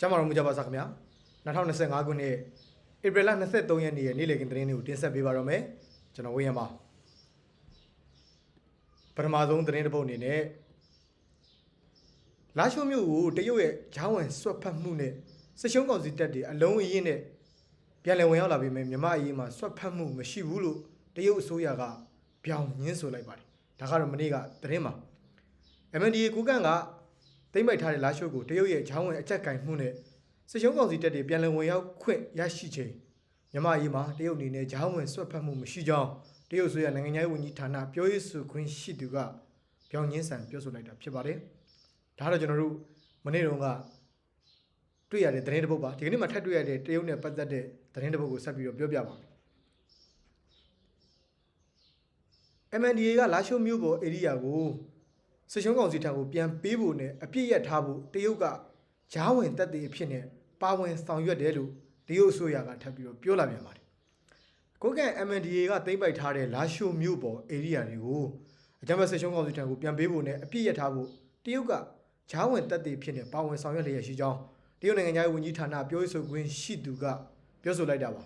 ကျမ်းမာတော်မူကြပါစားခင်ဗျာ2025ခုနှစ်ဧပြီလ23ရက်နေ့ရဲ့နေ့လည်ခင်းသတင်းတွေကိုတင်ဆက်ပေးပါတော့မယ်ကျွန်တော်ဝေယံပါပထမဆုံးသတင်းတစ်ပုဒ်အနေနဲ့လာရှိုးမြို့ကိုတရုတ်ရဲ့ဂျောင်းဝင်ဆွတ်ဖက်မှုနဲ့စစ်ရှုံးကောင်စီတပ်တွေအလုံးအရင်နဲ့ပြန်လည်ဝင်ရောက်လာပြီးမြမအရေးမှာဆွတ်ဖက်မှုမရှိဘူးလို့တရုတ်အစိုးရကပြောင်းညင်းဆိုလိုက်ပါတယ်ဒါကတော့မနေ့ကသတင်းမှာ MNDA ကိုကန့်က တိမ့်ပိုက်ထားတဲ့လာရှိုးကိုတရုတ်ရဲ့ဂျောင်းဝင်အကြက်ကင်မှုနဲ့စစ်ရှုံးကောင်စီတပ်တွေပြန်လည်ဝင်ရောက်ခွင့်ရရှိချိန်မြမအရေးမှာတရုတ်အနေနဲ့ဂျောင်းဝင်ဆွတ်ဖက်မှုမရှိကြောင်းတရုတ်ဆိုရနိုင်ငံခြားရေးဝန်ကြီးဌာနပြောရေးဆိုခွင့်ရှိသူကပြောင်းညင်းဆန်ပြောဆိုလိုက်တာဖြစ်ပါတယ်ဒါတော့ကျွန်တော်တို့မနေ့တုန်းကတွေ့ရတဲ့သတင်းတစ်ပုဒ်ပါဒီကနေ့မှထပ်တွေ့ရတဲ့တရုတ်နဲ့ပတ်သက်တဲ့သတင်းတစ်ပုဒ်ကိုဆက်ပြီးတော့ပြောပြပါမယ် MNDA ကလာရှိုးမြို့ပေါ်ဧရိယာကို စစ်ရှုံးကောင်စီထံကိုပြန်ပေးဖို့နဲ့အပြစ်ရထားဖို့တရုတ်ကဂျားဝင်တက်တဲ့အဖြစ်နဲ့ပါဝင်ဆောင်ရွက်တယ်လို့တရုတ်အစိုးရကထပ်ပြီးတော့ပြောလာပြန်ပါတယ်။ကိုကန့် MNDA ကသိမ့်ပိုက်ထားတဲ့လာရှိုးမြို့ပေါ်ဧရိယာတွေကိုအကြမ်းဖက်စစ်ရှုံးကောင်စီထံကိုပြန်ပေးဖို့နဲ့အပြစ်ရထားဖို့တရုတ်ကဂျားဝင်တက်တဲ့အဖြစ်နဲ့ပါဝင်ဆောင်ရွက်လျက်ရှိကြောင်းတရုတ်နိုင်ငံသားရေးဝန်ကြီးဌာနပြောရေးဆိုခွင့်ရှိသူကပြောဆိုလိုက်တာပါ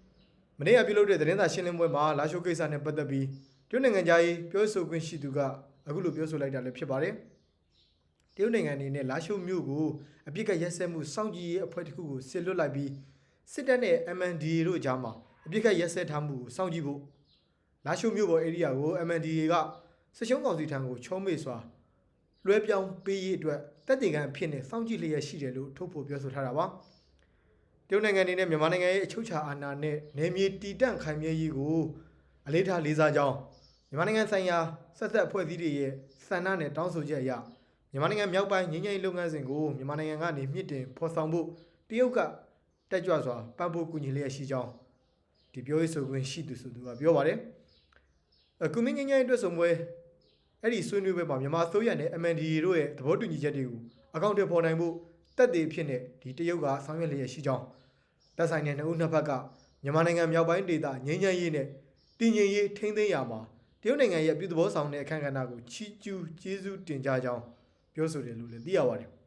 ။မနေ့ကပြုလုပ်တဲ့သတင်းစာရှင်းလင်းပွဲမှာလာရှိုးကိစ္စနဲ့ပတ်သက်ပြီးတရုတ်နိုင်ငံသားရေးပြောဆိုခွင့်ရှိသူက အခုလိုပြောဆိုလိုက်တာလည်းဖြစ်ပါတယ်။တရုတ်နိုင်ငံအနေနဲ့လာရှိုးမြို့ကိုအပြစ်ကရက်စက်မှုစောင့်ကြည့်ရေးအဖွဲ့တစ်ခုကိုဆစ်လွတ်လိုက်ပြီးစစ်တပ်နဲ့ MNDA တို့ကြားမှာအပြစ်ကရက်စက်ထားမှုကိုစောင့်ကြည့်ဖို့လာရှိုးမြို့ပေါ်ဧရိယာကို MNDA ကစစ်ရှုံးကောင်စီထံကိုချုံးမေစွာလွှဲပြောင်းပေးရေးအတွက်တက်တေကန်အဖြစ်နဲ့စောင့်ကြည့်လျက်ရှိတယ်လို့ထုတ်ဖော်ပြောဆိုထားတာပါ။တရုတ်နိုင်ငံအနေနဲ့မြန်မာနိုင်ငံရဲ့အချုပ်အခြာအာဏာနဲ့နယ်မြေတည်တံ့ခိုင်မြဲရေးကိုအလေးထားလေးစားကြောင်းမြန်မာနိုင်ငံဆိုင်ရာ ဆက်သက်အဖွဲ့အစည်းတွေရဲ့ဆန္ဒနဲ့တောင်းဆိုချက်အရမြန်မာနိုင်ငံမြောက်ပိုင်းငြိမ်းချမ်းရေးလုပ်ငန်းစဉ်ကိုမြန်မာနိုင်ငံကနေမြင့်တင်ဖော်ဆောင်ဖို့တရုတ်ကတက်ကြွစွာပံ့ပိုးကူညီလျက်ရှိကြောင်းဒီပြောရေးဆိုခွင့်ရှိသူဆိုသူကပြောပါတယ်အခုမင်းငြိမ်းချမ်းရေးအတွက်ဆိုပွဲအဲ့ဒီဆွေးနွေးပွဲမှာမြန်မာဆိုရနဲ့ MNDA တို့ရဲ့သဘောတူညီချက်တွေကိုအကောင့်တွေပေါ်နိုင်ဖို့တက်တည်ဖြစ်နေဒီတရုတ်ကဆောင်ရွက်လျက်ရှိကြောင်းတက်ဆိုင်တဲ့နှစ်ဦးနှစ်ဖက်ကမြန်မာနိုင်ငံမြောက်ပိုင်းဒေသငြိမ်းချမ်းရေးနဲ့တည်ငြိမ်ရေးထိန်းသိမ်းရာမှာ တရုတ်နိုင်ငံရဲ့ပြည်သူ့ဘောဆောင်တဲ့အခမ်းကဏ္ဍကိုချီးကျူးကျေးဇူးတင်ကြကြောင်းပြောဆိုတယ်လို့လည်းသိရပါတယ်။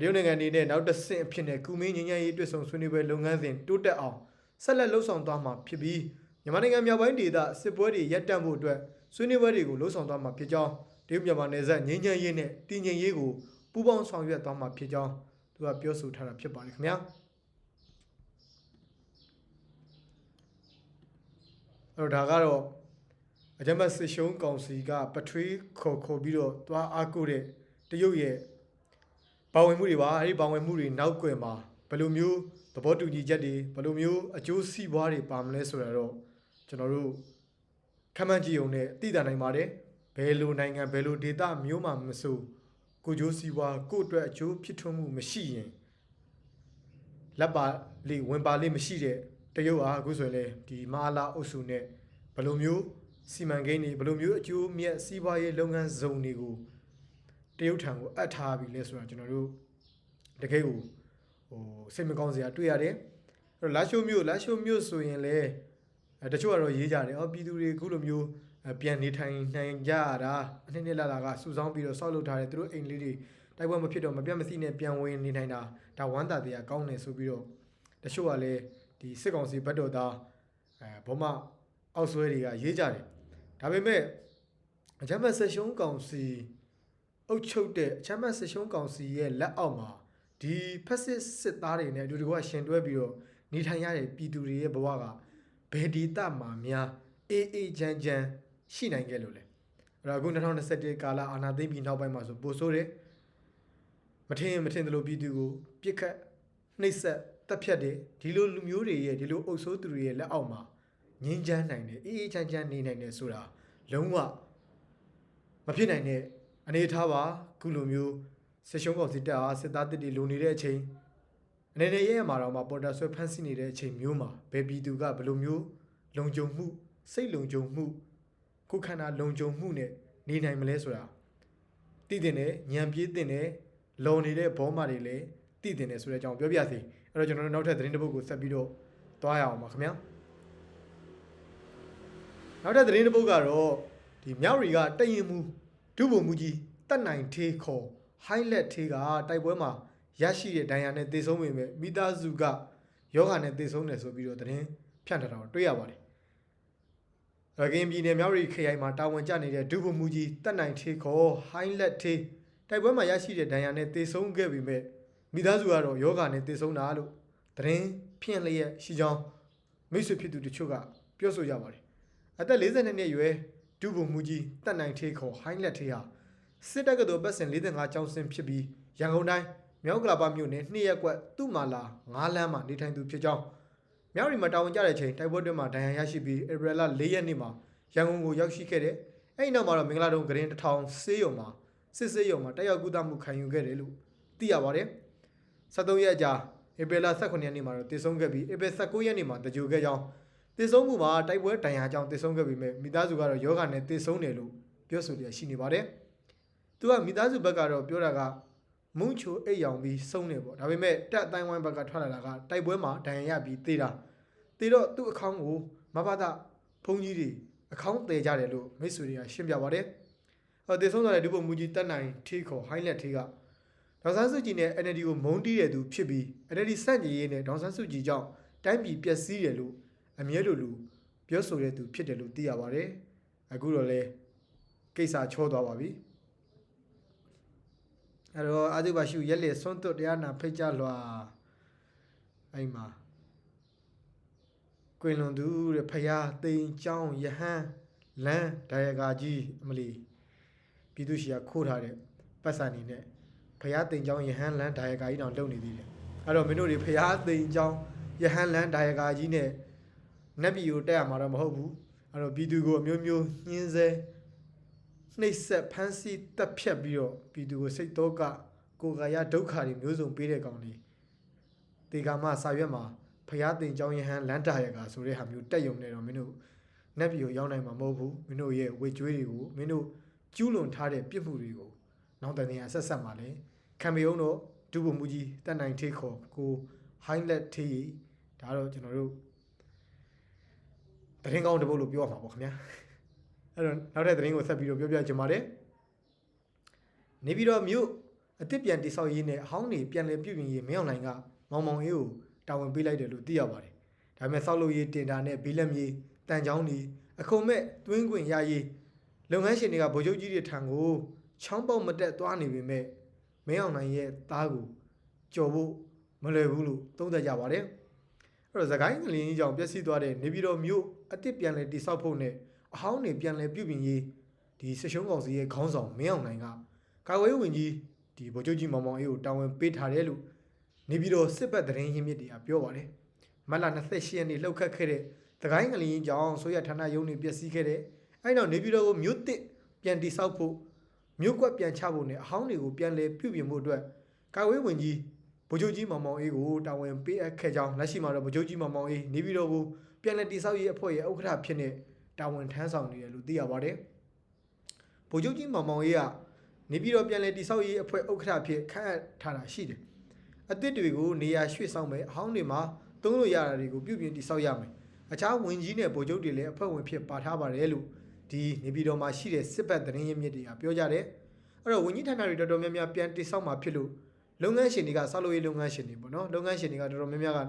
တရုတ်နိုင်ငံအနေနဲ့နောက်တစ်ဆင့်အဖြစ်နဲ့ကုမင်းငញ្ញရေးတွေ့ဆုံဆွေးနွေးပွဲလုပ်ငန်းစဉ်တိုးတက်အောင်ဆက်လက်လှုပ်ဆောင်သွားမှာဖြစ်ပြီးမြန်မာနိုင်ငံမြောက်ပိုင်းဒေသစစ်ပွဲတွေရပ်တန့်ဖို့အတွက်ဆွေးနွေးပွဲတွေကိုလှုပ်ဆောင်သွားမှာဖြစ်ကြောင်းတရုတ်မြန်မာနယ်စပ်ငញ្ញရေးနဲ့တည်ငြိမ်ရေးကိုပူးပေါင်းဆောင်ရွက်သွားမှာဖြစ်ကြောင်းသူကပြောဆိုထားတာဖြစ်ပါတယ်ခင်ဗျာ။အဲ့တော့ဒါကတော့ အကြမ်းဖက်စစ်ရှုံးကောင်စီကပထွေးခေါ်ခေါ်ပြီးတော့သွားအားကိုးတဲ့တရုတ်ရဲ့ပါဝင်မှုတွေပါအဲဒီပါဝင်မှုတွေနောက်ကွယ်မှာဘယ်လိုမျိုးသဘောတူညီချက်တွေဘယ်လိုမျိုးအကျိုးစီးပွားတွေပါမလဲဆိုတာတော့ကျွန်တော်တို့ခက်မှန်းကြည့်ုံနဲ့သိတာနိုင်ပါတယ်ဘယ်လိုနိုင်ငံဘယ်လိုဒေသမျိုးမှမဆိုကိုကျိုးစီးပွားကိုယ့်အတွက်အကျိုးဖြစ်ထွန်းမှုမရှိရင်လက်ပါလေးဝင်ပါလေးမရှိတဲ့တရုတ်အားအခုဆိုရင်လေဒီမဟာလာအုပ်စုနဲ့ဘယ်လိုမျိုး စီမံကိန်းတွေဘယ်လိုမျိုးအကျိုးမြတ်စီးပွားရေးလုပ်ငန်းစုံတွေကိုတရုတ်ထံကိုအပ်ထားပြီလဲဆိုတာကျွန်တော်တို့တကယ်ကိုဟိုစိတ်မကောင်းစရာတွေ့ရတယ်အဲ့တော့လာရှိုးမြို့လာရှိုးမြို့ဆိုရင်လည်းအဲတချို့ကတော့ရေးကြတယ်အော်ပြည်သူတွေအခုလိုမျိုးအဲပြန်နေထိုင်နိုင်ကြရတာအနှစ်နှစ်လာလာကစူဆောင်းပြီးတော့ဆောက်လုပ်ထားတဲ့သူတို့အိမ်လေးတွေတိုက်ပွဲမဖြစ်တော့မပြတ်မစီနဲ့ပြန်ဝင်နေနိုင်တာဒါဝမ်းသာတရားကောင်းတယ်ဆိုပြီးတော့တချို့ကလည်းဒီစစ်ကောင်စီဘက်တော်သားအဲဘောမအောက်ဆွဲတွေကရေးကြတယ် ဒါပေမဲ့အချမ်းမတ်ဆက်ရှုံးကောင်စီအုပ်ချုပ်တဲ့အချမ်းမတ်ဆက်ရှုံးကောင်စီရဲ့လက်အောက်မှာဒီဖက်စစ်စစ်သားတွေနဲ့အတူတကွရှင်တွဲပြီးတော့နေထိုင်ရတဲ့ပြည်သူတွေရဲ့ဘဝကဘယ်ဒီတမှာများအေးအေးချမ်းချမ်းရှိနိုင်ခဲ့လို့လဲအဲ့တော့အခု2021ကာလအာဏာသိမ်းပြီးနောက်ပိုင်းမှာဆိုပိုဆိုးတယ်မထင်မထင်သလိုပြည်သူကိုပြစ်ခတ်နှိပ်စက်တပ်ဖြတ်တယ်ဒီလိုလူမျိုးတွေရဲ့ဒီလိုအုပ်ဆိုးသူတွေရဲ့လက်အောက်မှာ ငင်းချမ်းနိုင်တယ်အေးအေးချမ်းချမ်းနေနိုင်တယ်ဆိုတာလုံးဝမဖြစ်နိုင်တဲ့အနေအထားပါခုလိုမျိုးစစ်ရှုံးကောင်စစ်တပ်အားစစ်သားတစ်တွေလုံနေတဲ့အချိန်အနေနဲ့ရဲရမှာတော့မှပေါ်တာဆွဲဖမ်းဆီးနေတဲ့အချိန်မျိုးမှာဘယ်ပြည်သူကဘယ်လိုမျိုးလုံခြုံမှုစိတ်လုံခြုံမှုကိုယ်ခန္ဓာလုံခြုံမှုနဲ့နေနိုင်မလဲဆိုတာသိတင်တယ်ညံပြေးတင်တယ်လုံနေတဲ့ဘောမတွေလည်းသိတင်တယ်ဆိုတဲ့အကြောင်းပြောပြစီအဲ့တော့ကျွန်တော်တို့နောက်ထပ်သတင်းတစ်ပုဒ်ကိုဆက်ပြီးတော့သွားရအောင်ပါခင်ဗျာ နောက်တဲ့သတင်းတစ်ပုဒ်ကတော့ဒီမြောက်ရီကတရင်မူဒုဗိုလ်မူကြီးတက်နိုင်သေးခေါ်ဟိုင်းလက်သေးကတိုက်ပွဲမှာရရှိတဲ့ဒဏ်ရာနဲ့သေဆုံးပေမဲ့မိသားစုကယောဂနဲ့သေဆုံးတယ်ဆိုပြီးတော့သတင်းဖြန့်ထားတာကိုတွေ့ရပါတယ်။ရခိုင်ပြည်နယ်မြောက်ရီခရိုင်မှာတာဝန်ကျနေတဲ့ဒုဗိုလ်မှူးကြီးတက်နိုင်ထေခေါ်ဟိုင်းလက်ထေတိုက်ပွဲမှာရရှိတဲ့ဒဏ်ရာနဲ့သေဆုံးခဲ့ပေမဲ့မိသားစုကတော့ယောဂနဲ့သေဆုံးတာလို့သတင်းဖြန့်လျက်ရှိကြောင်းမိတ်ဆွေဖြစ်သူတချို့ကပြောဆိုကြပါတယ်။ အသက်42နှစ်အရွယ်ဒုဗိုလ်မှူးကြီးတက်နိုင်ထေခေါ်ဟိုင်းလက်ထေဟာစစ်တပ်ကတော်ပတ်စင်45ကျောင်းစင်ဖြစ်ပြီးရန်ကုန်တိုင်းမြောက်ကလာပမြို့နယ်နှစ်ရက်ကွက်သူ့မာလာ9လမ်းမှာနေထိုင်သူဖြစ်ကြောင်းမြောက်ရီမှာတာဝန်ကျတဲ့ချိန်တိုက်ပွဲတွင်းမှာဒဏ်ရာရရှိပြီးဧပြီလ4ရက်နေ့မှာရန်ကုန်ကိုရောက်ရှိခဲ့တဲ့အဲ့ဒီနောက်မှာတော့မင်္ဂလာတုံးဂရင်တစ်ထောင်ဆေးရုံမှာစစ်ဆေးရုံမှာတက်ရောက်ကုသမှုခံယူခဲ့တယ်လို့သိရပါတယ်။73ရက်ကြာဧပြီလ18ရက်နေ့မှာတော့တည်ဆုံးခဲ့ပြီးဧပြီ19ရက်နေ့မှာတကြိုခဲ့ကြောင်း တည်ဆုံးမှုမှာတိုက်ပွဲဒဏ်ရာကြောင့်တည်ဆုံးခဲ့ပြီးမြဲမိသားစုကတော့ယောဂနဲ့တည်ဆုံးတယ်လို့ပြောဆိုရရှိနေပါတယ်။သူကမိသားစုဘက်ကတော့ပြောတာကမုံချိုအိတ်ရောင်ပြီးဆုံးနေပေါ့ဒါပေမဲ့တက်အတိုင်းဝိုင်းဘက်ကထွက်လာတာကတိုက်ပွဲမှာဒဏ်ရာရပြီးသေတာသေတော့သူ့အခေါင်းကိုမဘာသာဘုံကြီးတွေအခေါင်းသေးကြတယ်လို့မိတ်ဆွေတွေကရှင်းပြပါတယ်။အော်သေဆုံးသွားတဲ့ဒုဗိုလ်မှူးကြီးတက်နိုင်ထေးခေါ်ဟိုင်းလက်ထေးကဒေါက်ဆန်းစုကြည်နဲ့ NLD ကိုမုန်းတီးတဲ့သူဖြစ်ပြီး NLD စန့်ကျင်ရေးနဲ့ဒေါက်ဆန်းစုကြည်ကြောင့်တိုင်းပြည်ပျက်စီးတယ်လို့ အမြဲလိုလိုပြောဆိုတဲ့သူဖြစ်တယ်လို့သိရပါတယ်။အခုတော့လေကိစ္စချောသွားပါပြီ။အဲ့တော့အာဇုဘရှုရက်လေဆွန့်သွတ်တရားနာဖိတ်ကြလွာအဲ့မှာကွင်လွန်သူတဲ့ဖရာတိန်ချောင်းယဟန်လန်းဒါယကာကြီးအမလီပြည်သူရှိရာခိုးထားတဲ့ပတ်စံနေနဲ့ဖရာတိန်ချောင်းယဟန်လန်းဒါယကာကြီးတောင်လုံနေသေးတယ်အဲ့တော့မင်းတို့တွေဖရာတိန်ချောင်းယဟန်လန်းဒါယကာကြီးနဲ့ နတ်ပြည်ကိုတက်ရမှာတော့မဟုတ်ဘူးအဲ့တော့ပြည်သူကိုအမျိုးမျိုးညှင်းဆဲနှိပ်စက်ဖမ်းဆီးတပ်ဖြတ်ပြီးတော့ပြည်သူကိုစိတ်တော့ကကိုယ်ကာယဒုက္ခတွေမျိုးစုံပေးတဲ့ကောင်တွေတေကာမစာရွက်မှာဖျားတင်ကြောင်းယဟန်လန်တာရကဆိုတဲ့ဟာမျိုးတက်ယုံနေတော့မင်းတို့နတ်ပြည်ကိုရောက်နိုင်မှာမဟုတ်ဘူးမင်းတို့ရဲ့ဝေကျွေးတွေကိုမင်းတို့ကျူးလွန်ထားတဲ့ပြစ်မှုတွေကိုနောက်တနေ့အဆက်ဆက်မှာလေခံပေအောင်တော့ဒုဗမှုကြီးတက်နိုင်ထေးခေါ်ကိုဟိုင်းလက်ထေးဒါတော့ကျွန်တော်တို့ တရင်ကောင်းတစ်ပုတ်လို့ပြောရမှာပေါ့ခင်ဗျာအဲ့တော့နောက်တဲ့သတင်းကိုဆက်ပြီးတော့ပြောပြချင်ပါတယ်နေပြီးတော့မြို့အစ်စ်ပြန်တိဆောက်ရေးနဲ့အဟောင်းနေပြန်လည်ပြုပြင်ရေးမင်းအောင်လိုင်ကမောင်မောင်အေးကိုတာဝန်ပေးလိုက်တယ်လို့သိရပါတယ်ဒါပေမဲ့ဆောက်လုပ်ရေးတင်တာနဲ့ဘီလက်မြေတန်ချောင်းဒီအခုံမဲ့တွင်းခွင်ရရေးလုပ်ငန်းရှင်တွေကဗိုလ်ချုပ်ကြီးတွေထံကိုချောင်းပေါက်မတက်သွားနေပေမဲ့မင်းအောင်နိုင်ရဲ့သားကိုကြော်ဖို့မလွယ်ဘူးလို့သုံးသပ်ကြပါတယ်အဲ့တော့သခိုင်းကလင်းကြီးကြောင့်ပျက်စီးသွားတဲ့နေပြည်တော်မြို့ အစ်စ်ပြန်လည်တိဆောက်ဖို့နဲ့အဟောင်းနေပြန်လည်ပြုပြင်ရေးဒီဆရှုံးကောင်စီရဲ့ခေါင်းဆောင်မင်းအောင်နိုင်ကကာကွယ်ရေးဝန်ကြီးဒီဗိုလ်ချုပ်ကြီးမောင်မောင်အေးကိုတာဝန်ပေးထားတယ်လို့နေပြည်တော်စစ်ဘက်သတင်းရင်းမြစ်တွေကပြောပါတယ်မတ်လ28ရက်နေ့လှုပ်ခတ်ခဲ့တဲ့သခိုင်းကလင်းကြောင့်ဆိုရဌာနရုံးတွေပျက်စီးခဲ့တဲ့အဲ့နောက်နေပြည်တော်ကိုမြို့တစ်ပြန်တိဆောက်ဖို့မြို့ကွက်ပြန်ချဖို့နဲ့အဟောင်းတွေကိုပြန်လည်ပြုပြင်ဖို့အတွက်ကာကွယ်ဝင်ကြီးဗိုလ်ချုပ်ကြီးမောင်မောင်အေးကိုတာဝန်ပေးအပ်ခဲ့ကြောင်းလက်ရှိမှာတော့ဗိုလ်ချုပ်ကြီးမောင်မောင်အေးနေပြည်တော်ကို ပြန်လည်တိဆောက်ရေးအဖွဲ့ရဲ့ဥက္ကဋ္ဌဖြစ်နေတာဝန်ထမ်းဆောင်နေတယ်လို့သိရပါတယ်ဗိုလ်ချုပ်ကြီးမောင်မောင်အေးကနေပြည်တော်ပြန်လည်တိဆောက်ရေးအဖွဲ့ဥက္ကဋ္ဌဖြစ်ခန့်အပ်ထားတာရှိတယ်အသစ်တွေကိုနေရာရွှေ့ဆောင်မယ်အဟောင်းတွေမှာသုံးလို့ရတာတွေကိုပြုပြင်တိဆောက်ရမယ်အခြားဝင်ကြီးနဲ့ဗိုလ်ချုပ်တွေလည်းအဖွဲ့ဝင်ဖြစ်ပါထားပါတယ်လို့ဒီနေပြည်တော်မှာရှိတဲ့စစ်ပတ်သတင်းရင်းမြစ်တွေကပြောကြတယ်အဲ့တော့ဝင်ကြီးဌာနတွေတော်တော်များများပြန်တိဆောက်မှာဖြစ်လို့လုပ်ငန်းရှင်တွေကဆောက်လုပ်ရေးလုပ်ငန်းရှင်တွေပေါ့နော်လုပ်ငန်းရှင်တွေကတော်တော်များများက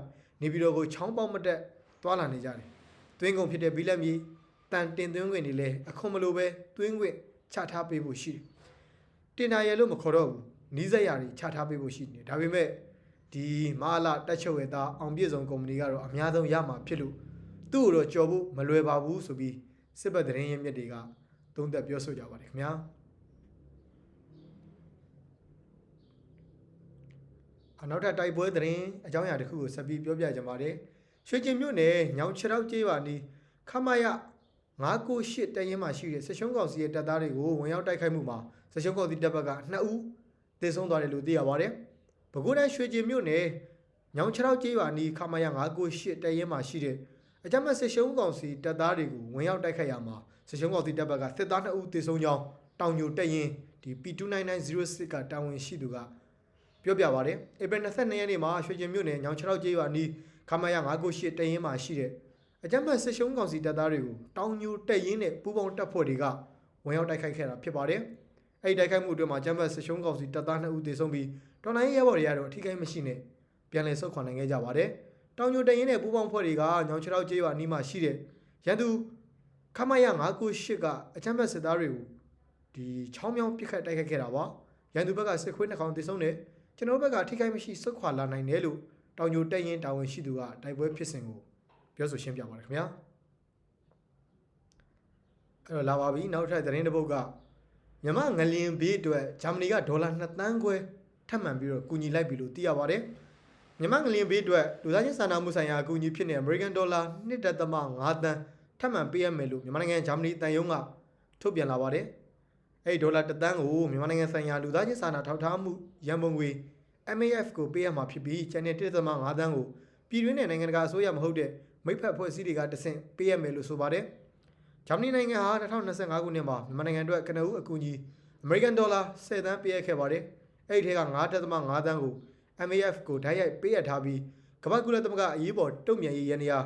နေပြည်တော်ကိုချောင်းပေါက်မတက် သွားလာနေကြတယ်တွင်းကုန်ဖြစ်တဲ့ဘီလက်မြေတန်တင်သွင်းခွင့်တွေလည်းအခွန်မလိုပဲတွင်းခွင့်ချထားပေးဖို့ရှိတယ်တင်နာရယ်လို့မခေါ်တော့ဘူးနီးစက်ရတွေချထားပေးဖို့ရှိနေဒါပေမဲ့ဒီမာလာတက်ချုပ်ရဲ့သားအောင်ပြည့်စုံကုမ္ပဏီကတော့အများဆုံးရမှာဖြစ်လို့သူ့ကိုတော့ကြော်ဖို့မလွယ်ပါဘူးဆိုပြီးစစ်ဘက်သတင်းရင်းမြစ်တွေကသုံးသပ်ပြောဆိုကြပါတယ်ခင်ဗျာအနောက်ထပ်တိုက်ပွဲသတင်းအကြောင်းအရာတစ်ခုကိုဆက်ပြီးပြောပြကြပါတယ် ရွှေကျင်မြို့နယ်ညောင်ခြေထောက်ကျေးရွာနီးခမရ998တရင်မှာရှိတဲ့ဆရှုံးကောင်စီရဲ့တပ်သားတွေကိုဝင်ရောက်တိုက်ခိုက်မှုမှာဆရှုံးကောင်စီတပ်ဘက်က2ဦးသေဆုံးသွားတယ်လို့သိရပါတယ်။ပဲခူးတိုင်းရွှေကျင်မြို့နယ်ညောင်ခြေထောက်ကျေးရွာနီးခမရ998တရင်မှာရှိတဲ့အကြမ်းဖက်ဆရှုံးကောင်စီတပ်သားတွေကိုဝင်ရောက်တိုက်ခိုက်ရမှာဆရှုံးကောင်စီတပ်ဘက်ကစစ်သား2ဦးသေဆုံးကြောင်းတောင်ညိုတက်ရင်ဒီ P29906 ကတာဝန်ရှိသူကပြောပြပါတယ်။ဧပြီ22ရက်နေ့မှာရွှေကျင်မြို့နယ်ညောင်ခြေထောက်ကျေးရွာနီး ခမရ998တရင်မှာရှိတဲ့အကြမ်းဖက်စစ်ရှုံးကောင်စီတပ်သားတွေကိုတောင်ညိုတက်ရင်နဲ့ပူးပေါင်းတပ်ဖွဲ့တွေကဝင်ရောက်တိုက်ခိုက်ခဲ့တာဖြစ်ပါတယ်။အဲဒီတိုက်ခိုက်မှုအတွင်းမှာအကြမ်းဖက်စစ်ရှုံးကောင်စီတပ်သား2ဦးသေဆုံးပြီးတော်လိုင်းရဲဘော်တွေကတော့အထီးကိန်းမရှိနဲ့ပြန်လည်ဆုတ်ခွာနိုင်ခဲ့ကြပါတယ်တောင်ညိုတရင်နဲ့ပူပေါင်းဖွဲ့တွေကညောင်ချောက်ကျေးရွာနီးမှာရှိတဲ့ရန်သူခမရ998ကအချမ်းဘတ်စစ်သားတွေကိုဒီချောင်းမြောင်းပစ်ခတ်တိုက်ခတ်ခဲ့တာပါရန်သူဘက်ကစစ်ခွေးနှကောင်တည်ဆုံးတယ်ကျွန်တော်ဘက်ကထိခိုက်မရှိဆုတ်ခွာလာနိုင်တယ်လို့ တောင်ညိုတက်ရင်တာဝန်ရှိသူကတိုက်ပွဲဖြစ်စဉ်ကိုပြောဆိုရှင်းပြပါတယ်ခင်ဗျာအဲ့တော့လာပါပြီနောက်ထပ်သတင်းတစ်ပုဒ်ကမြမငလျင်ဘေးအတွက်ဂျာမနီကဒေါ်လာ2သန်းခွဲထပ်မံပြီးတော့ကူညီလိုက်ပြီလို့သိရပါတယ်မြမငလျင်ဘေးအတွက်လူသားချင်းစာနာမှုဆိုင်ရာအကူအညီဖြစ်နေအမေရိကန်ဒေါ်လာ1.5သန်းထပ်မံပေးရမယ်လို့မြန်မာနိုင်ငံဂျာမနီတန်ယုံကထုတ်ပြန်လာပါတယ်အဲ့ဒီဒေါ်လာ1သန်းကိုမြန်မာနိုင်ငံဆိုင်ရာလူသားချင်းစာနာထောက်ထားမှုရန်ပုံငွေ MAF ကိုပေးရမှာဖြစ်ပြီးကျန်တဲ့1.5သန်းကိုပြည်တွင်းနဲ့နိုင်ငံတကာအစိုးရမဟုတ်တဲ့မိဖက်ဖွဲ့စည်းတွေကတဆင့်ပေးရမယ်လို့ဆိုပါတယ်။ဂျာမနီနိုင်ငံဟာ2025ခုနှစ်မှာမြန်မာနိုင်ငံအတွက်ကနဦးအကူအညီအမေရိကန်ဒေါ်လာ10သန်းပေးရခဲ့ပါတယ်။အဲ့ဒီထဲက9.5သန်းကို MAF ကိုဓာတ်ရိုက်ပေးရထားပြီးကမ္ဘာကုလသမဂ္ဂအရေးပေါ်တုံ့ပြန်ရေးရန်ရာ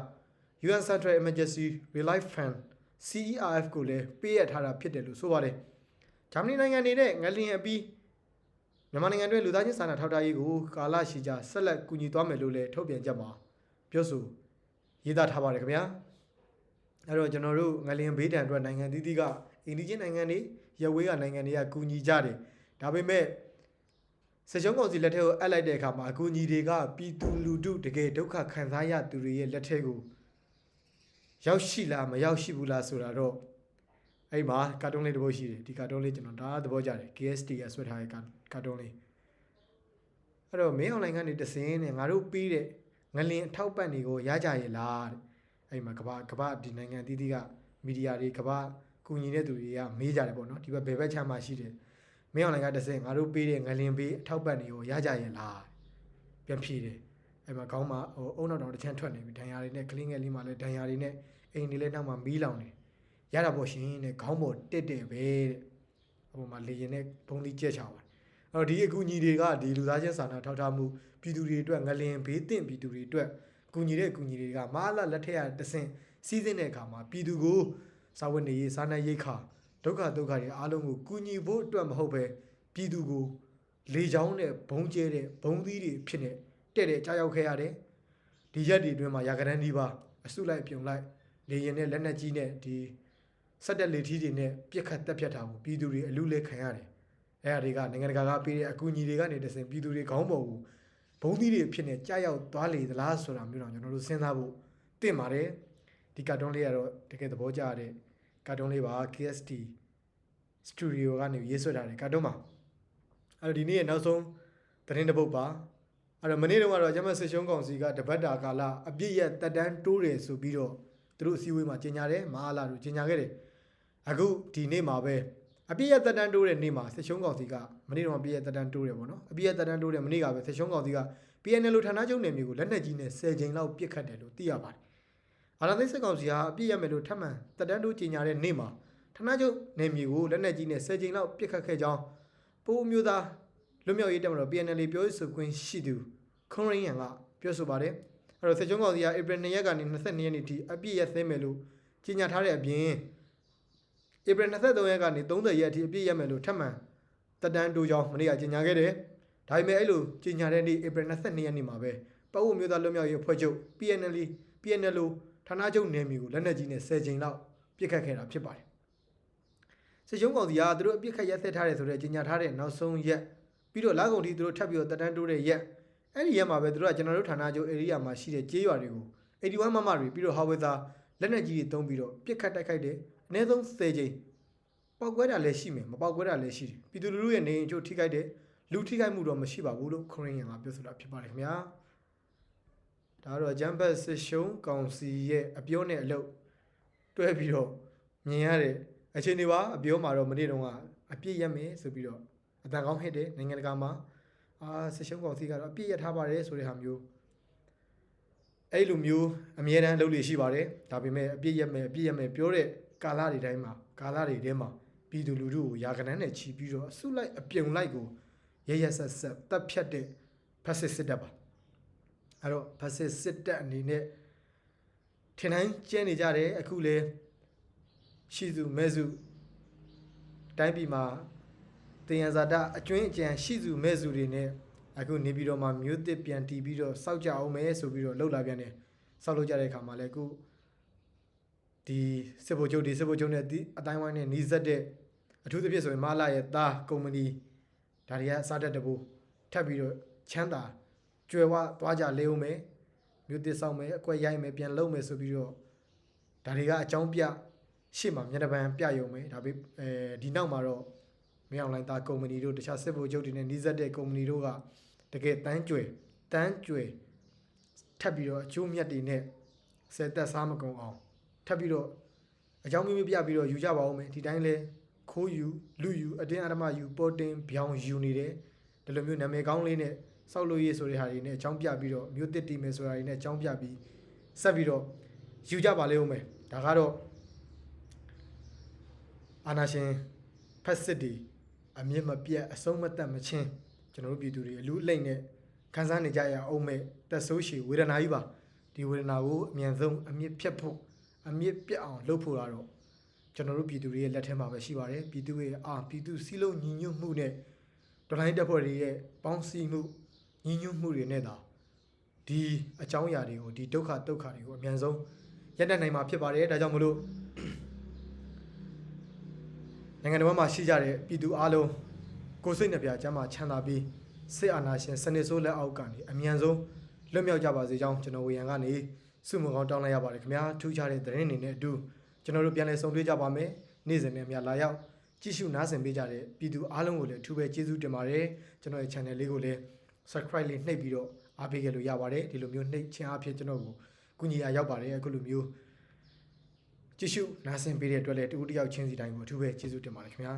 UN Central Emergency Relief Fund CERF ကိုလည်းပေးရထားတာဖြစ်တယ်လို့ဆိုပါတယ်။ဂျာမနီနိုင်ငံအနေနဲ့ငလျင်အပြီး မြန်မာနိုင်ငံအတွင်းလူသားချင်းစာနာထောက်ထားရေးကိုကာလရှည်ကြာဆက်လက်ကူညီသွားမယ်လို့လည်းထုတ်ပြန်ကြမှာပြောဆိုရေးသားထားပါတယ်ခင်ဗျာအဲ့တော့ကျွန်တော်တို့ငလျင်ဘေးဒဏ်အတွက်နိုင်ငံသီးသီးကအိန္ဒိချင်းနိုင်ငံတွေရဝေးကနိုင်ငံတွေကကူညီကြတယ်ဒါပေမဲ့စစ်ချုံကောင်စီလက်ထက်ကိုအပ်လိုက်တဲ့အခါမှာအကူအညီတွေကပြည်သူလူထုတကယ်ဒုက္ခခံစားရသူတွေရဲ့လက်ထက်ကိုရောက်ရှိလားမရောက်ရှိဘူးလားဆိုတာတော့ အဲ့မှာကာတွန်းလေးတစ်ပုဒ်ရှိတယ်ဒီကာတွန်းလေးကျွန်တော်ဒါသဘောကျတယ် KST ကဆွဲထားတဲ့ကာတွန်းလေးအဲ့တော့မင်းအွန်လိုင်းကနေတစင်းနဲ့ငါတို့ပြီးတဲ့ငလင်အထောက်ပံ့တွေကိုရကြရဲ့လားတဲ့အဲ့မှာကဘာကဘာဒီနိုင်ငံတီးတီးကမီဒီယာတွေကဘာကူညီတဲ့သူတွေကမေးကြတယ်ပေါ့နော်ဒီဘက်ဘယ်ဘက်ချမ်းမှရှိတယ်မင်းအွန်လိုင်းကတစင်းငါတို့ပြီးတဲ့ငလင်ပေးအထောက်ပံ့တွေကိုရကြရဲ့လားပြန်ဖြေတယ်အဲ့မှာခေါင်းမှာဟိုအုံနောက်တောင်တစ်ချမ်းထွက်နေပြီဒဏ်ရာတွေနဲ့ကလင်းငယ်လေးမှလည်းဒဏ်ရာတွေနဲ့အိမ်တွေလည်းနောက်မှမီးလောင်နေ ရတာပေါ့ရှင်တဲ့ခေါင်းပေါ်တက်တယ်ပဲတဲ့အပေါ်မှာလေရင်နဲ့ဘုံသီးကြက်ချပါတယ်အဲ့တော့ဒီအကူအညီတွေကဒီလူသားချင်းစာနာထောက်ထားမှုပြည်သူတွေအတွက်ငလင်ဘေးသင့်ပြည်သူတွေအတွက်ကူညီတဲ့အကူအညီတွေကမာလာလက်ထက်ရတဆင့်စီးစင်းတဲ့အခါမှာပြည်သူကိုစာဝတ်နေရေးစားနပ်ရိက္ခာဒုက္ခဒုက္ခတွေအားလုံးကိုကူညီဖို့အတွက်မဟုတ်ပဲပြည်သူကိုလေချောင်းနဲ့ဘုံကျဲတဲ့ဘုံသီးတွေဖြစ်နေတဲ့တဲ့ကြားရောက်ခဲ့ရတယ်ဒီရက်တွေအတွင်းမှာရာကရန်ဒီပါအစုလိုက်ပြုံလိုက်လေရင်နဲ့လက်နက်ကြီးနဲ့ဒီ စက်တက်လေထီးတွေနဲ့ပြစ်ခတ်တက်ဖြတ်တာကိုပြည်သူတွေအလူလဲခံရတယ်အဲ့အရာတွေကနိုင်ငံတကာကပေးတဲ့အကူအညီတွေကနေတဆင်ပြည်သူတွေခေါင်းပေါ်ကိုဘုံသီးတွေဖြစ်နေကြာရောက်သွားလေသလားဆိုတာမျိုးတော့ကျွန်တော်တို့စဉ်းစားဖို့တင့်ပါတယ်ဒီကာတွန်းလေးကတော့တကယ်သဘောကျတဲ့ကာတွန်းလေးပါ KST Studio ကနေရေးဆွဲထားတဲ့ကာတွန်းပါအဲ့တော့ဒီနေ့ရဲ့နောက်ဆုံးသတင်းတစ်ပုဒ်ပါအဲ့တော့မနေ့တုန်းကတော့ကျမစစ်ရှုံးကောင်စီကတပတ်တာကာလအပြည့်ရက်တက်တန်းတိုးတယ်ဆိုပြီးတော့သူတို့အစည်းအဝေးမှာကြေညာတယ်မဟာလာတို့ကြေညာခဲ့တယ် အခုဒီနေ့မှာပဲအပြည့်ရက်တက်တန်းတိုးတဲ့နေ့မှာစစ်ရှုံးကောင်စီကမနေ့တုန်းကအပြည့်ရက်တက်တန်းတိုးတယ်ပေါ့နော်အပြည့်ရက်တက်တန်းတိုးတယ်မနေ့ကပဲစစ်ရှုံးကောင်စီက PNL လို့ဌာနချုပ်နယ်မြေကိုလက်နက်ကြီးနဲ့10ကြိမ်လောက်ပစ်ခတ်တယ်လို့သိရပါတယ်အာဏာသိမ်းစစ်ကောင်စီဟာအပြည့်ရမယ်လို့ထပ်မံတက်တန်းတိုးကြေညာတဲ့နေ့မှာဌာနချုပ်နယ်မြေကိုလက်နက်ကြီးနဲ့10ကြိမ်လောက်ပစ်ခတ်ခဲ့ကြောင်းပိုးမျိုးသားလွတ်မြောက်ရေးတပ်မတော် PNL ပြောရေးဆိုခွင့်ရှိသူခွန်ရင်းရန်ကပြောဆိုပါတယ်အဲ့တော့စစ်ချုံးကောင်စီကဧပြီ2ရက်ကနေ22ရက်နေ့ထိအပြည့်ရက်သိမ်းမယ်လို့ကြေညာထားတဲ့အပြင် ဧပြီ23ရက်ကနေ30ရက်အထိအပြည့်ရမယ်လို့ထပ်မံတက်တန်းတိုးကြောင်းမနေ့ကကြေညာခဲ့တယ်ဒါပေမဲ့အဲ့လိုကြေညာတဲ့နေ့ဧပြီ22ရက်နေ့မှာပဲပတ်ဝန်းမျိုးသားလွတ်မြောက်ရေးအဖွဲ့ချုပ် PNL PNL ဌာနချုပ်နယ်မြေကိုလက်နက်ကြီးနဲ့10ကြိမ်လောက်ပစ်ခတ်ခဲ့တာဖြစ်ပါတယ်စစ်ချုံးကောင်စီကသူတို့အပြစ်ခတ်ရက်ဆက်ထားတယ်ဆိုတဲ့ကြေညာထားတဲ့နောက်ဆုံးရက်ပြီးတော့လာကုန်တီသူတို့ထပ်ပြီးတော့တက်တန်းတိုးတဲ့ရက်အဲ့ဒီရက်မှာပဲသူတို့ကကျွန်တော်တို့ဌာနချုပ် area မှာရှိတဲ့ကျေးရွာတွေကို81မမတွေပြီးတော့ဟာဝေသာလက်နက်ကြီးတွေတုံးပြီးတော့ပြစ်ခတ်တိုက်ခိုက်တယ် အနည်းဆုံး10ကြိမ်ပောက်ကွဲတာလည်းရှိမယ်မပောက်ကွဲတာလည်းရှိတယ်ပြည်သူလူထုရဲ့နေအိမ်ချို့ထိခိုက်တယ်လူထိခိုက်မှုတော့မရှိပါဘူးလို့ခရင်ရံကပြောဆိုတာဖြစ်ပါတယ်ခင်ဗျာဒါကတော့ဂျမ်ဘတ်စစ်ရှုံးကောင်စီရဲ့အပြောနဲ့အလုပ်တွဲပြီးတော့မြင်ရတဲ့အခြေအနေပါအပြောမှာတော့မနေ့တုန်းကအပြည့်ရက်မယ်ဆိုပြီးတော့အတန်ကောင်းဟစ်တယ်နိုင်ငံတကာမှာအာစစ်ရှုံးကောင်စီကတော့အပြည့်ရထားပါတယ်ဆိုတဲ့ဟာမျိုးအဲ့လိုမျိုးအမြဲတမ်းလုပ်လို့ရှိပါတယ်ဒါပေမဲ့အပြည့်ရမယ်အပြည့်ရမယ်ပြောတဲ့ ကာလတွေတိုင်းမှာကာလတွေထဲမှာပြည်သူလူထုကိုယာကနန်းနဲ့ချီပြီးတော့အစုလိုက်အပြုံလိုက်ကိုရရဆက်ဆက်တပ်ဖြတ်တဲ့ဖက်စစ်စစ်တပ်ပါအဲ့တော့ဖက်စစ်စစ်တပ်အနေနဲ့ထင်တိုင်းကျဲနေကြတယ်အခုလေရှိစုမဲစုတိုင်းပြည်မှာတင်ရဇာတအကျွင်းအကြံရှိစုမဲစုတွေနဲ့အခုနေပြီးတော့မှမြို့တစ်ပြန်တီးပြီးတော့စောက်ကြအောင်မယ်ဆိုပြီးတော့လှုပ်လာပြန်တယ်စောက်လို့ကြတဲ့အခါမှာလည်းအခု ဒီစစ်ဘုတ်ချုပ်ဒီစစ်ဘုတ်ချုပ်နဲ့ဒီအတိုင်းဝိုင်းနဲ့နီးစပ်တဲ့အထူးသဖြင့်ဆိုရင်မလာရဲ့သားကုမ္ပဏီဒါတွေကစားတတ်တဘူးထပ်ပြီးတော့ချမ်းသာကျွယ်ဝသွားကြလေဦးမယ်မြို့တစ်ဆောင်မယ်အကွက်ရိုက်မယ်ပြန်လုံမယ်ဆိုပြီးတော့ဒါတွေကအကြောင်းပြရှေ့မှာမျက်နှာပန်းပြယုံမယ်ဒါပေအဲဒီနောက်မှာတော့မင်းအောင်လိုင်းသားကုမ္ပဏီတို့တခြားစစ်ဗိုလ်ချုပ်တွေနဲ့နှီးစပ်တဲ့ကုမ္ပဏီတို့ကတကယ်တန်းကြွယ်တန်းကြွယ်ထပ်ပြီးတော့အကျိုးမြတ်တွေနဲ့ဆယ်သက်စားမကုန်အောင် ထပ်ပြီးတော့အကြောင်းမျိုးမျိုးပြပြီးတော့ယူကြပါဦးမယ်ဒီတိုင်းလဲခိုးယူလူယူအတင်းအဓမ္မယူပေါ်တင်ပြောင်းယူနေတယ်ဒီလိုမျိုးနာမည်ကောင်းလေးနဲ့စောက်လို့ရေးဆိုတဲ့ဟာတွေနဲ့အကြောင်းပြပြီးတော့မျိုးတစ်တီမယ်ဆိုတာတွေနဲ့အကြောင်းပြပြီးဆက်ပြီးတော့ယူကြပါလေဦးမယ်ဒါကတော့အာနာရှင်ဖက်စစ်တီအမြင့်မပြတ်အဆုံးမတတ်မချင်းကျွန်တော်တို့ပြည်သူတွေအလူအလိမ့်နဲ့ခံစားနေကြရအောင်မဲ့တက်ဆိုးရှည်ဝေဒနာကြီးပါဒီဝေဒနာကိုအမြန်ဆုံးအမြင့်ဖြတ်ဖို့ အမြင့်ပြတ်အောင်လုပ်ဖို့လာတော့ကျွန်တော်တို့ပြည်သူတွေရဲ့လက်ထဲမှာပဲရှိပါတယ်ပြည်သူရဲ့အာပြည်သူစီလုံးညီညွတ်မှုနဲ့ဒေါ်လာတက်ဖွဲ့တွေရဲ့ပေါင်းစည်းမှုညီညွတ်မှုတွေနဲ့သာဒီအကြောင်းအရာတွေကိုဒီဒုက္ခဒုက္ခတွေကိုအမြန်ဆုံးရပ်တန့်နိုင်မှာဖြစ်ပါတယ်ဒါကြောင့်မလို့နိုင်ငံတော်မှာရှိကြတဲ့ပြည်သူအလုံးကိုယ်စိတ်နှပြကျမ်းမှာချမ်းသာပြီးစစ်အာဏာရှင်စနစ်ဆိုးလက်အောက်ကနေအမြန်ဆုံးလွတ်မြောက်ကြပါစေကြောင်းကျွန်တော်ဝေယံကနေ စုမကောင်းတောင်းလိုက်ရပါတယ်ခင်ဗျာထူးခြားတဲ့သတင်းတွေနဲ့အတူကျွန်တော်တို့ပြန်လည်ဆုံတွေ့ကြပါမယ်နေ့စဉ်နဲ့အများလာရောက်ကြည့်ရှုနားဆင်ပေးကြတဲ့ပြည်သူအလုံးကိုလည်းအထူးပဲကျေးဇူးတင်ပါတယ်ကျွန်တော်ရဲ့ channel လေးကိုလည်း subscribe လေးနှိပ်ပြီးတော့အားပေးခဲ့လို့ရပါတယ်ဒီလိုမျိုးနှိပ်ခြင်းအဖြစ်ကျွန်တော်ကိုကုညီအားရောက်ပါတယ်အခုလိုမျိုးကြည့်ရှုနားဆင်ပေးတဲ့အတွက်လည်းတူတူတယောက်ချင်းစီတိုင်းကိုအထူးပဲကျေးဇူးတင်ပါတယ်ခင်ဗျာ